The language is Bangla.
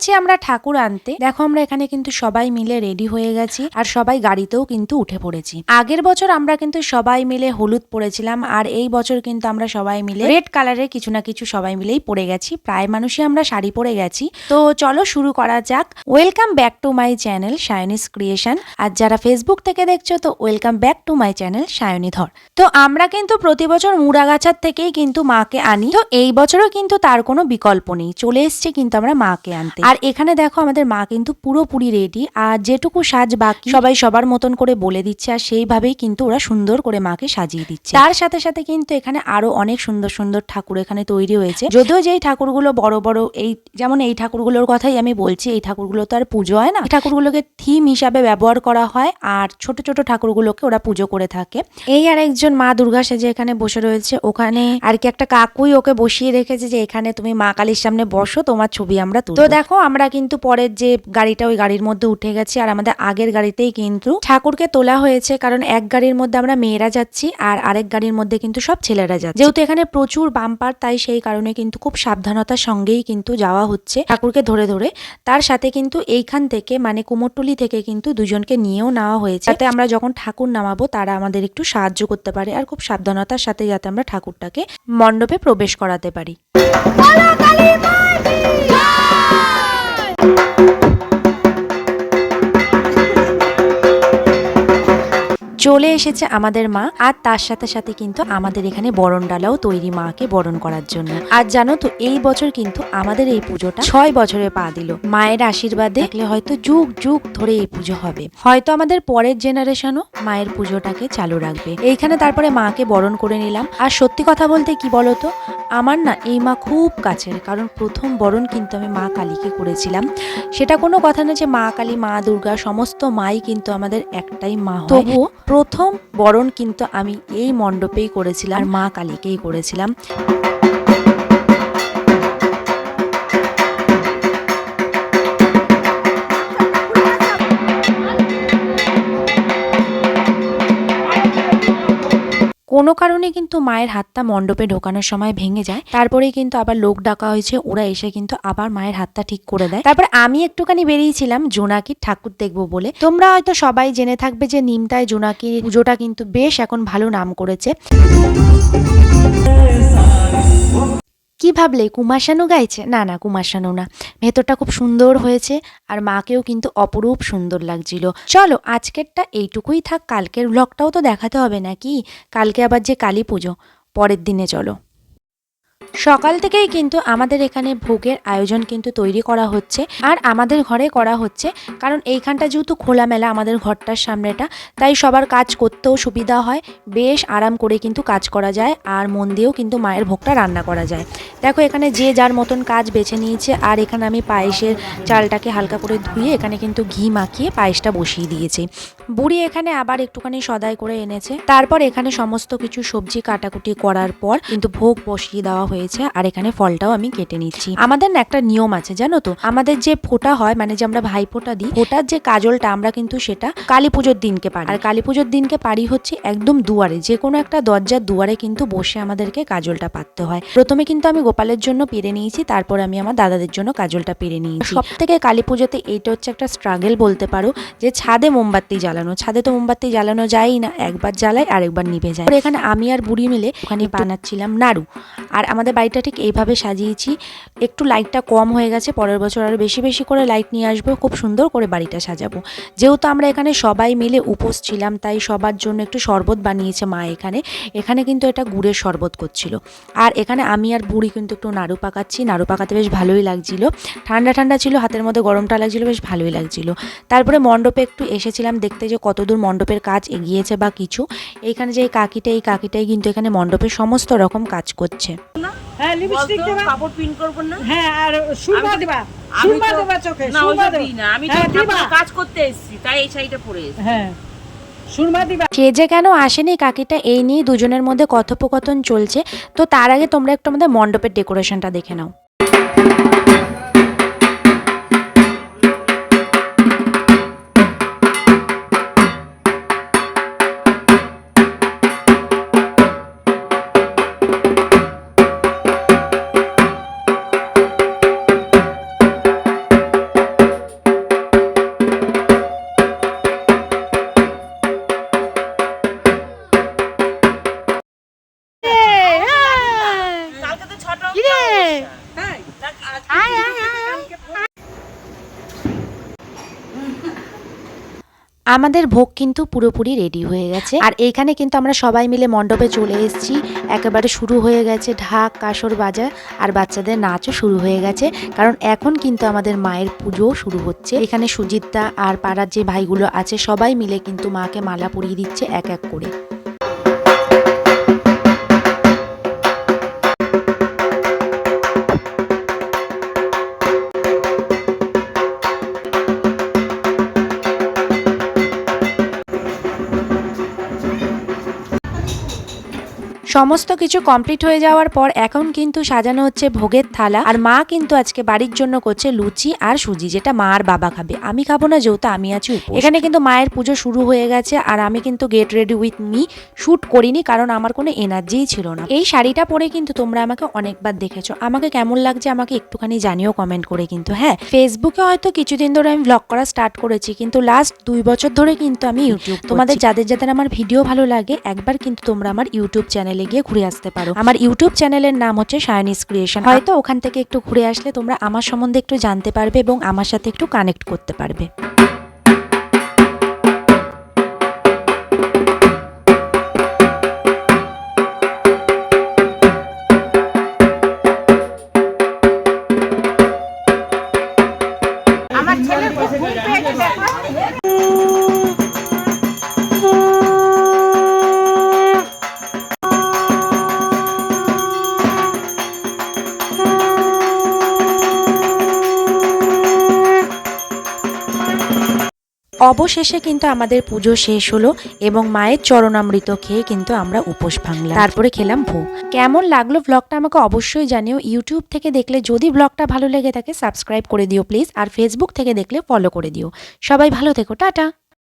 যাচ্ছি আমরা ঠাকুর আনতে। দেখো আমরা এখানে কিন্তু সবাই মিলে রেডি হয়ে গেছি আর সবাই গাড়িতেও কিন্তু উঠে পড়েছি। আগের বছর আমরা কিন্তু সবাই মিলে হলুদ পরেছিলাম আর এই বছর কিন্তু আমরা সবাই মিলে রেড কালারের কিছু না কিছু সবাই মিলেই পরে গেছি। প্রায় মানুষই আমরা শাড়ি পরে গেছি। তো চলো শুরু করা যাক। Welcome back to my channel Sayani's creation আর যারা ফেসবুক থেকে দেখছ, তো welcome back to my channel Sayani Dhar তো আমরা কিন্তু প্রতি বছর মুড়াগাছার থেকেই কিন্তু মাকে আনি। তো এই বছরও কিন্তু তার কোনো বিকল্প নেই। চলে এসছে কিন্তু আমরা মাকে আনতে। আর এখানে দেখো আমাদের মা কিন্তু পুরোপুরি রেডি আর যেটুকু সাজ বাকি সবাই সবার মতন করে বলে দিচ্ছে, আর সেইভাবেই কিন্তু ওরা সুন্দর করে মাকে সাজিয়ে দিচ্ছে। তার সাথে সাথে কিন্তু এখানে আরও অনেক সুন্দর সুন্দর ঠাকুর এখানে তৈরি হয়েছে। যদিও যেই ঠাকুরগুলো বড় বড়, এই যেমন এই ঠাকুরগুলোর কথাই আমি বলছি, এই ঠাকুরগুলো তো আর পুজো হয় না। ঠাকুরগুলোকে থিম হিসাবে ব্যবহার করা হয়, আর ছোট ছোট ঠাকুরগুলোকে ওরা পুজো করে থাকে। এই আর একজন মা দুর্গা সেজে এখানে বসে রয়েছে। ওখানে আর কি একটা কাকুই ওকে বসিয়ে রেখেছে যে, এখানে তুমি মা কালীর সামনে বসো, তোমার ছবি আমরা তো দেখো আমরা কিন্তু পরের যে গাড়িটা ওই গাড়ির মধ্যে উঠে গেছি, আর আমাদের আগের গাড়িতেই কিন্তু ঠাকুরকে তোলা হয়েছে, কারণ এক গাড়ির মধ্যে আমরা মেয়েরা যাচ্ছি আর আরেক গাড়ির মধ্যে কিন্তু সব ছেলেরা যাচ্ছে। যেহেতু এখানে প্রচুর বাম্পার, তাই সেই কারণে কিন্তু খুব সাবধানতার সঙ্গেই কিন্তু যাওয়া হচ্ছে ঠাকুরকে ধরে ধরে। তার সাথে কিন্তু এইখান থেকে মানে কুমোরটুলি থেকে কিন্তু দুজনকে নিয়েও নেওয়া হয়েছে। যাতে আমরা যখন ঠাকুর নামাবো, তারা আমাদের একটু সাহায্য করতে পারে আর খুব সাবধানতার সাথে যাতে আমরা ঠাকুরটাকে মণ্ডপে প্রবেশ করাতে পারি। চলে এসেছে আমাদের মা আর তার সাথে সাথে কিন্তু আমাদের এখানে বরণ ডালাও তৈরি মাকে বরণ করার জন্য। আর জানো তো, এই বছর কিন্তু আমাদের এই পুজোটা ছয় বছরে পা দিল। মায়ের আশীর্বাদ দেখলে হয়তো যুগ যুগ ধরে এই পুজো হবে। হয়তো আমাদের পরের জেনারেশনও মায়ের পুজোটাকে চালু রাখবে। এইখানে তারপরে মাকে বরণ করে নিলাম। আর সত্যি কথা বলতে কি বলতো আমার না এই মা খুব কাছের কারণ প্রথম বরণ কিন্তু আমি মা কালীকে করেছিলাম। সেটা কোনো কথা না যে মা কালী মা দুর্গা সমস্ত মাই কিন্তু আমাদের একটাই মা তবু তবুও প্রথম বরণ কিন্তু আমি এই মণ্ডপেই করেছিলাম আর মা কালীকেই করেছিলাম। কোনো কারণে কিন্তু মায়ের হাতটা মণ্ডপে ঢোকানোর সময় ভেঙে যায়। তারপরেই কিন্তু আবার লোক ডাকা হয়েছে, ওরা এসে কিন্তু আবার মায়ের হাতটা ঠিক করে দেয়। তারপর আমি একটুখানি বেরিয়েছিলাম জোনাকির ঠাকুর দেখব বলে। তোমরা হয়তো সবাই জেনে থাকবে যে নিমতায় জোনাকির পুজোটা কিন্তু বেশ এখন ভালো নাম করেছে। কি ভাবলে কুমাশানো গাইছে? না না কুমাশানো না। ভেতরটা খুব সুন্দর হয়েছে আর মাকেও কিন্তু অপরূপ সুন্দর লাগছিল। চলো, আজকেরটা এইটুকুই থাক, কালকের ব্লগটাও তো দেখাতে হবে নাকি? কালকে আবার যে কালী পুজো, পরের দিনে চলো। সকাল থেকেই কিন্তু আমাদের এখানে ভোগের আয়োজন কিন্তু তৈরি করা হচ্ছে আর আমাদের ঘরে করা হচ্ছে, কারণ এইখানটা যেহেতু খোলামেলা আমাদের ঘরটার সামনেটা, তাই সবার কাজ করতেও সুবিধা হয়, বেশ আরাম করে কিন্তু কাজ করা যায় আর মন দিয়েও কিন্তু মায়ের ভোগটা রান্না করা যায়। দেখো এখানে যে যার মতন কাজ বেছে নিয়েছে আর এখানে আমি পায়েসের চালটাকে হালকা করে ধুয়ে এখানে কিন্তু ঘি মাখিয়ে পায়েসটা বসিয়ে দিয়েছি। বুড়ি এখানে আবার একটুখানি সদাই করে এনেছে, তারপর এখানে সমস্ত কিছু সবজি কাটাকুটি করার পর কিন্তু ভোগ বসিয়ে দেওয়া হয়েছে আর এখানে ফলটাও আমি কেটে নিচ্ছি। আমাদের না একটা নিয়ম আছে, জানো তো? আমাদের যে ফোঁটা হয় মানে যে আমরা ভাই ফোঁটা দিই ফোঁটার যে কাজলটা আমরা কিন্তু সেটা কালী পুজোর দিনকে পারি। আর কালী পুজোর দিনকে পারি হচ্ছে একদম দুয়ারে। যে কোনো একটা দরজার দুয়ারে কিন্তু বসে আমাদেরকে কাজলটা পাততে হয়। প্রথমে কিন্তু আমি গোপালের জন্য পেরে নিয়েছি, তারপর আমি আমার দাদাদের জন্য কাজলটা পেরে নিয়েছি। সব থেকে কালী পুজোতে এইটা হচ্ছে একটা স্ট্রাগল বলতে পারো, যে ছাদে মোমবাতি জ্বালানো। ছাদে তো মোমবাতি জ্বালানো যায়ই না, একবার জ্বালাই আরেকবার নিভে যায়। এখানে আমি আর বুড়ি মিলে ওখানে বানাচ্ছিলাম নাড়ু। আর আমাদের বাড়িটা ঠিক এইভাবে সাজিয়েছি। একটু লাইটটা কম হয়ে গেছে, পরের বছর আরও বেশি বেশি করে লাইট নিয়ে আসব, খুব সুন্দর করে বাড়িটা সাজাবো। যেহেতু আমরা এখানে সবাই মিলে উপোস ছিলাম, তাই সবার জন্য একটু শরবত বানিয়েছে মা এখানে। এখানে কিন্তু এটা গুড়ের শরবত করছিল। আর এখানে আমি আর বুড়ি কিন্তু একটু নাড়ু পাকাচ্ছি। নাড়ু পাকাতে বেশ ভালোই লাগছিল। ঠান্ডা ঠান্ডা ছিল, হাতের মধ্যে গরমটা লাগছিল, বেশ ভালোই লাগছিল। তারপরে মণ্ডপে একটু এসেছিলাম দেখতে যে কতদূর মণ্ডপের কাজ এগিয়েছে বা কিছু। এইখানে যে এই কাকিটা, এই কাকিটাই কিন্তু এখানে মণ্ডপের সমস্ত রকম কাজ করছে। হ্যাঁ লিপস্টিক দেবা। কাপড় পিন করব না? হ্যাঁ আর সুরমা দেবা। সুরমা দেবা চোখে সুরমা দেবা। না। আমি তো হ্যাঁ, দিবা। কাজ করতে এসেছি তাই এই শাড়িটা পরে এসেছি। হ্যাঁ সুরমা সে যে কেন আসেনি কাকিটা এই নিয়ে দুজনের মধ্যে কথোপকথন চলছে। তো তার আগে তোমরা একটু আমাদের মণ্ডপের ডেকোরেশনটা দেখে নাও। আমাদের ভোগ কিন্তু পুরোপুরি রেডি হয়ে গেছে। আর এইখানে কিন্তু আমরা সবাই মিলে মণ্ডপে চলে এসেছি। একেবারে শুরু হয়ে গেছে ঢাক, কাসর বাজা আর বাচ্চাদের নাচও শুরু হয়ে গেছে। কারণ এখন কিন্তু আমাদের মায়ের পুজো শুরু হচ্ছে। এখানে সুজিতদা আর পাড়ার যে ভাইগুলো আছে, সবাই মিলে কিন্তু মাকে মালা পরিয়ে দিচ্ছে এক এক করে। সমস্ত কিছু কমপ্লিট হয়ে যাওয়ার পর এখন কিন্তু সাজানো হচ্ছে ভোগের থালা আর মা কিন্তু আজকে বাড়ির জন্য করছে লুচি আর সুজি যেটা মা আর বাবা খাবে। আমি খাব না যেহেতু আমি আছি এখানে কিন্তু মায়ের পুজো শুরু হয়ে গেছে আর আমি কিন্তু get ready with me shoot করিনি কারণ আমার কোনো এনার্জিই ছিল না। এই শাড়িটা পরে কিন্তু তোমরা আমাকে অনেকবার দেখেছ। আমাকে কেমন লাগছে আমাকে একটুখানি জানিও কমেন্ট করে কিন্তু হ্যাঁ। ফেসবুকে হয়তো কিছুদিন ধরে আমি ব্লগ করা স্টার্ট করেছি কিন্তু লাস্ট দুই বছর ধরে কিন্তু আমি ইউটিউব তোমাদের যাদের যাদের আমার ভিডিও ভালো লাগে একবার কিন্তু তোমরা আমার ইউটিউব চ্যানেলে গিয়ে ঘুরে আসতে পারো। আমার ইউটিউব চ্যানেলের নাম হচ্ছে সায়নিস ক্রিয়েশন হয়তো ওখান থেকে একটু ঘুরে আসলে তোমরা আমার সম্বন্ধে একটু জানতে পারবে এবং আমার সাথে একটু কানেক্ট করতে পারবে। অবশেষে কিন্তু আমাদের পুজো শেষ হলো এবং মায়ের চরণামৃত খেয়ে কিন্তু আমরা উপোস ভাঙলাম। তারপরে খেলাম ভোগ। কেমন লাগল ব্লগটা আমাকে অবশ্যই জানিও। ইউটিউব থেকে দেখলে যদি ব্লগটা ভালো লেগে থাকে সাবস্ক্রাইব করে দিও প্লিজ আর ফেসবুক থেকে দেখলে ফলো করে দিও। সবাই ভালো থেকো, টাটা।